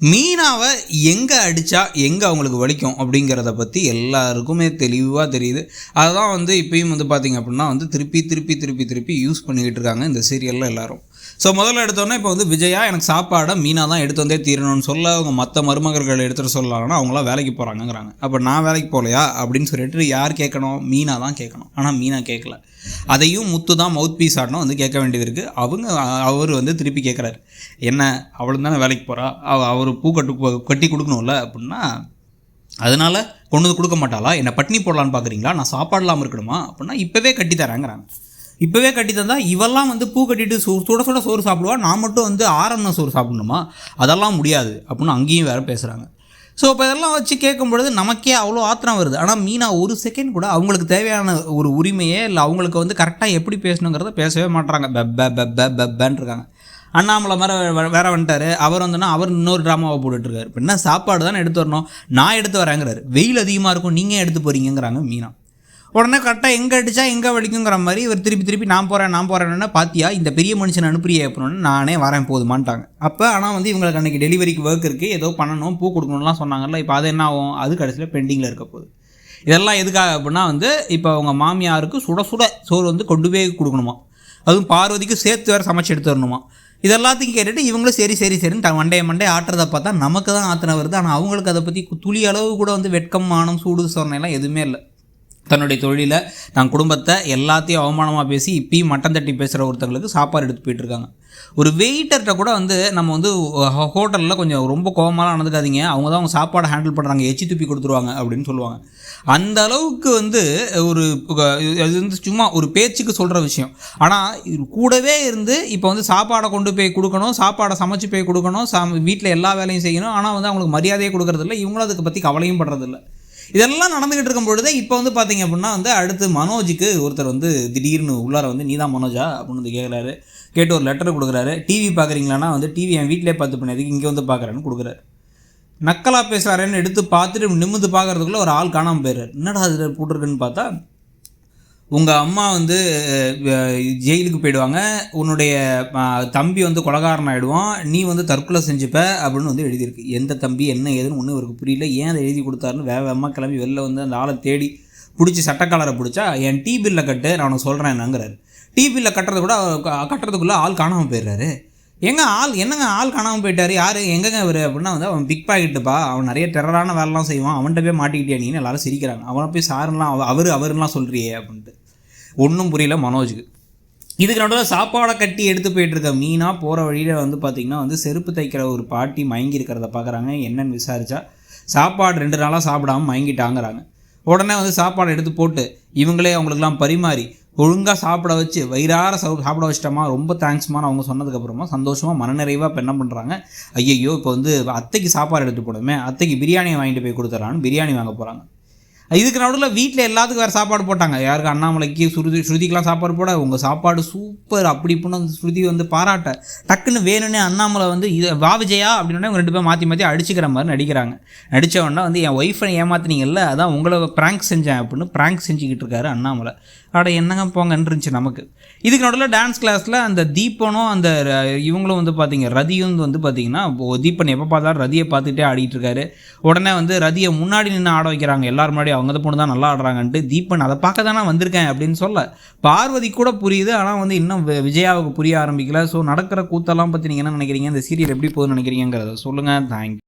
மீனாவை எங்கே அடித்தா எங்கே அவங்களுக்கு வலிக்கும் அப்படிங்கிறத பற்றி எல்லாருக்குமே தெளிவாக தெரியுது. அதுதான் வந்து இப்பயும் வந்து பார்த்திங்க அப்படின்னா வந்து திருப்பி திருப்பி திருப்பி திருப்பி யூஸ் பண்ணிக்கிட்டு இருக்காங்க இந்த சீரியலில் எல்லோரும். ஸோ முதல்ல எடுத்தோன்னே இப்போ வந்து விஜயா எனக்கு சாப்பாடை மீனா தான் எடுத்து வந்தே தீரணும்னு சொல்ல அவங்க மற்ற மருமகர்கள் எடுத்துகிட்டு சொல்லலாம்னா அவங்களாம் வேலைக்கு போகிறாங்கங்கிறாங்க அப்போ நான் வேலைக்கு போகலையா அப்படின்னு சொல்லிட்டு யார் கேட்கணும்? மீனா தான் கேட்கணும். ஆனால் மீனா கேட்கல. அதையும் முத்து தான் மவுத் பீஸ் ஆடணும் வந்து கேட்க வேண்டியது இருக்குது அவங்க அவர் வந்து திருப்பி கேட்குறாரு. என்ன? அவளும் தானே வேலைக்கு போகிறா அவ அவர் பூ கட்டு கட்டி கொடுக்கணும்ல அப்படின்னா அதனால் கொண்டு வந்து கொடுக்க மாட்டாளா? என்னை பட்னி போடலான்னு பார்க்குறீங்களா நான் சாப்பாடு இல்லாமல் இருக்கணுமா? அப்படின்னா இப்போவே கட்டி தரேங்கிறாங்க இப்போவே கட்டி தந்தால் இவெல்லாம் வந்து பூ கட்டிட்டு சோ சுட சுட சோறு சாப்பிடுவா. நான் மட்டும் வந்து ஆரம்ப சோறு சாப்பிடணுமா? அதெல்லாம் முடியாது அப்படின்னு அங்கேயும் வேறு பேசுகிறாங்க ஸோ இப்போ இதெல்லாம் வச்சு கேட்கும் பொழுது நமக்கே அவ்வளோ ஆத்திரம் வருது. ஆனால் மீனா ஒரு செகண்ட் கூட அவங்களுக்கு தேவையான ஒரு உரிமையே இல்லை அவங்களுக்கு வந்து கரெக்டாக எப்படி பேசணுங்கிறத பேசவே மாட்றாங்க. பெப்ப பெப்ப பெப்பன்னு இருக்காங்க. அண்ணாமலை மாதிரி வேற வந்துட்டாரு. அவர் வந்தோன்னா அவர் இன்னொரு ட்ராமாவை போட்டுட்ருக்காரு. இப்போ என்ன சாப்பாடு தானே எடுத்து வரணும்? நான் எடுத்து வரேங்கிறாரு. வெயில் அதிகமாக இருக்கும் நீங்கள் எடுத்து போகிறீங்கிறாங்க மீனா. உடனே கரெக்டாக எங்கே அடித்தா எங்கே வலிக்குங்கிற மாதிரி இவர் திருப்பி திருப்பி நான் போகிறேன் நான் போகிறேன்னா பாத்தியா இந்த பெரிய மனுஷன் அனுப்புறியே அப்படின்னு நானே வரேன் போதுமான்ட்டாங்க. அப்போ ஆனால் வந்து இவங்களுக்கு அன்றைக்கி டெலிவரிக்கு ஒர்க் இருக்குது ஏதோ பண்ணணும் பூ கொடுக்கணும்லாம் சொன்னாங்கல்ல இப்போ அது என்ன ஆகும்? அது கடைசியில் பெண்டிங்கில் இருக்க போகுது. இதெல்லாம் எதுக்காக அப்படின்னா வந்து இப்போ அவங்க மாமியாருக்கு சுட சுட சோறு வந்து கொண்டு போய் கொடுக்கணுமா? அதுவும் பார்வதிக்கு சேர்த்து வேறு சமைச்சு எடுத்து வரணுமா? இதெல்லாத்தையும் கேட்டுட்டு இவங்களும் சரி சரி சரின்னு த மண்டைய மண்டே ஆட்டுறதை பார்த்தா நமக்கு தான் ஆத்தனை வருது. ஆனால் அவங்களுக்கு அதை பற்றி துளி அளவு கூட வந்து வெட்கம் மானம் சூடு சொன்னையெல்லாம் எதுவுமே இல்லை. தன்னுடைய தொழிலை நான் குடும்பத்தை எல்லாத்தையும் அவமானமாக பேசி இப்பயும் மட்டம் தட்டி பேசுகிற ஒருத்தங்களுக்கு சாப்பாடு எடுத்து போயிட்டுருக்காங்க ஒரு வெயிட்டர்கிட்ட கூட வந்து நம்ம வந்து ஹோட்டலில் கொஞ்சம் ரொம்ப கோபமாலாம் நடந்துக்காதீங்க. அவங்க தான் அவங்க சாப்பாடை ஹேண்டில் பண்ணுறாங்க எச்சி துப்பி கொடுத்துருவாங்க அப்படின்னு சொல்லுவாங்க. அந்த அளவுக்கு வந்து ஒரு அது வந்து சும்மா ஒரு பேச்சுக்கு சொல்கிற விஷயம். ஆனால் கூடவே இருந்து இப்போ வந்து சாப்பாடை கொண்டு போய் கொடுக்கணும் சாப்பாடை சமைச்சு போய் கொடுக்கணும் சா வீட்டில் எல்லா வேலையும் செய்யணும். ஆனால் வந்து அவங்களுக்கு மரியாதையே கொடுக்கறதில்ல. இவங்களும் அதுக்கு பற்றி கவலையும் படுறதில்லை. இதெல்லாம் நடந்துகிட்டு இருக்கும் பொழுதே இப்போ வந்து பார்த்தீங்க அப்படின்னா வந்து அடுத்து மனோஜுக்கு ஒருத்தர் வந்து திடீர்னு உள்ளார வந்து நீ தான் மனோஜா? அப்படின்னு வந்து கேட்குறாரு கேட்டு ஒரு லெட்டர் கொடுக்குறாரு. டிவி பார்க்குறீங்களான்னா வந்து டிவி என் வீட்டிலே பார்த்து பண்ணதுக்கு இங்கே வந்து பார்க்குறேன்னு கொடுக்குறாரு. நக்கலாக பேசுகிறாருன்னு எடுத்து பார்த்துட்டு நிமிந்து பார்க்குறதுக்குள்ளே ஒரு ஆள் காணாமல் போயிடுறாரு. என்னடா அதில் போட்டிருக்குன்னு பார்த்தா உங்கள் அம்மா வந்து ஜெயிலுக்கு போயிடுவாங்க. உன்னுடைய தம்பி வந்து கொலகாரன் ஆகிடுவான் நீ வந்து தற்கொலை செஞ்சுப்ப அப்படின்னு வந்து எழுதியிருக்கு. எந்த தம்பி என்ன ஏதுன்னு ஒன்றும் இவருக்கு புரியல. ஏன் அதை எழுதி கொடுத்தாருன்னு வேக அம்மா கிளம்பி வெளில வந்து அந்த ஆளை தேடி பிடிச்சி சட்டக்காலரை பிடிச்சா என் டீ பில்லை கட்டு நான் உனக்கு சொல்கிறேன் என்னங்கிறாரு டீ பில்லை கட்டுறது கூட கட்டுறதுக்குள்ளே ஆள் காணாமல் போயிடுறாரு. எங்க ஆள் என்னங்க ஆள் காணாமல் போயிட்டார்? யார்? எங்கங்க அவர் அப்படின்னா வந்து அவன் பிக் பாக்கெட்டுப்பா அவன் நிறைய டெரரான வேலைலாம் செய்வான். அவன்கிட்ட போய் மாட்டிக்கிட்டே நீன்னு எல்லாரும் சிரிக்கிறாங்க. அவனை போய் சாருலாம் அவர் அவருலாம் சொல்கிறியே அப்படின்ட்டு. ஒன்றும் புரியல மனோஜுக்கு. இதுக்கு நடுவில் சாப்பாடை கட்டி எடுத்து போயிட்டுருக்க மீனாக போகிற வழியில் வந்து பார்த்திங்கன்னா வந்து செருப்பு தைக்கிற ஒரு பாட்டி மயங்கி இருக்கிறத பார்க்குறாங்க என்னன்னு விசாரித்தா சாப்பாடு ரெண்டு நாளாக சாப்பிடாம மயங்கிட்டாங்கிறாங்க. உடனே வந்து சாப்பாடு எடுத்து போட்டு இவங்களே அவங்களுக்குலாம் பரிமாறி ஒழுங்காக சாப்பிட வச்சு வயிறார சாப்பிட வச்சிட்டோமா ரொம்ப தேங்க்ஸ்மான அவங்க சொன்னதுக்கப்புறமா சந்தோஷமாக மனநிறைவாக இப்போ என்ன பண்ணுறாங்க ஐயையோ இப்போ வந்து அத்தைக்கு சாப்பாடு எடுத்து போடுமே அத்தைக்கு பிரியாணியை வாங்கிட்டு போய் கொடுத்துட்றான்னு பிரியாணி வாங்க போகிறாங்க இதுக்கு நடுவில் வீட்டில் எல்லாத்துக்கும் வேறு சாப்பாடு போட்டாங்க. யாருக்கு? அண்ணாமலைக்கு ஸ்ருதி ஸ்ருதிக்கெலாம் சாப்பாடு போட உங்கள் சாப்பாடு சூப்பர் அப்படி இப்படின்னு அந்த ஸ்ருதி வந்து பாராட்ட. டக்குன்னு வேணும்னே அண்ணாமலை வந்து இது வா விஜயா அப்படின்னா ரெண்டு பேரும் மாற்றி மாற்றி அடிச்சுக்கிற மாதிரி நடிக்கிறாங்க. நடித்தவுடனே வந்து என் ஒய்ஃபை ஏமாத்தினீங்கல்ல அதான் உங்களை ப்ராங்க் செஞ்சேன் அப்படின்னு ப்ராங்க் செஞ்சுக்கிட்டு இருக்காரு அண்ணாமலை. அட என்னங்க போங்கன்னு இருந்துச்சு நமக்கு. இதுக்கு நடுவில் டான்ஸ் கிளாஸில் அந்த தீபனும் அந்த இவங்களும் வந்து பார்த்தீங்க ரதியும் வந்து பார்த்தீங்கன்னா தீபன் எப்போ பார்த்தாலும் ரதியை பார்த்துட்டே ஆடிட்டு இருக்காரு. உடனே வந்து ரதியை முன்னாடி நின்று ஆட வைக்கிறாங்க. எல்லாரும் முன்னாடி அவங்க பொண்ணு தான் நல்லா ஆடுறாங்கன்ட்டு தீபன் அதை பார்க்க தானே வந்திருக்கேன் அப்படின்னு சொல்ல. பார்வதி கூட புரியுது ஆனால் வந்து இன்னும் விஜயாவுக்கு புரிய ஆரம்பிக்கல. ஸோ நடக்கிற கூத்தெல்லாம் பற்றி நீங்கள் என்ன நினைக்கிறீங்க? இந்த சீரியல் எப்படி போகுதுன்னு நினைக்கிறீங்கிறத சொல்லுங்கள் தேங்க்யூ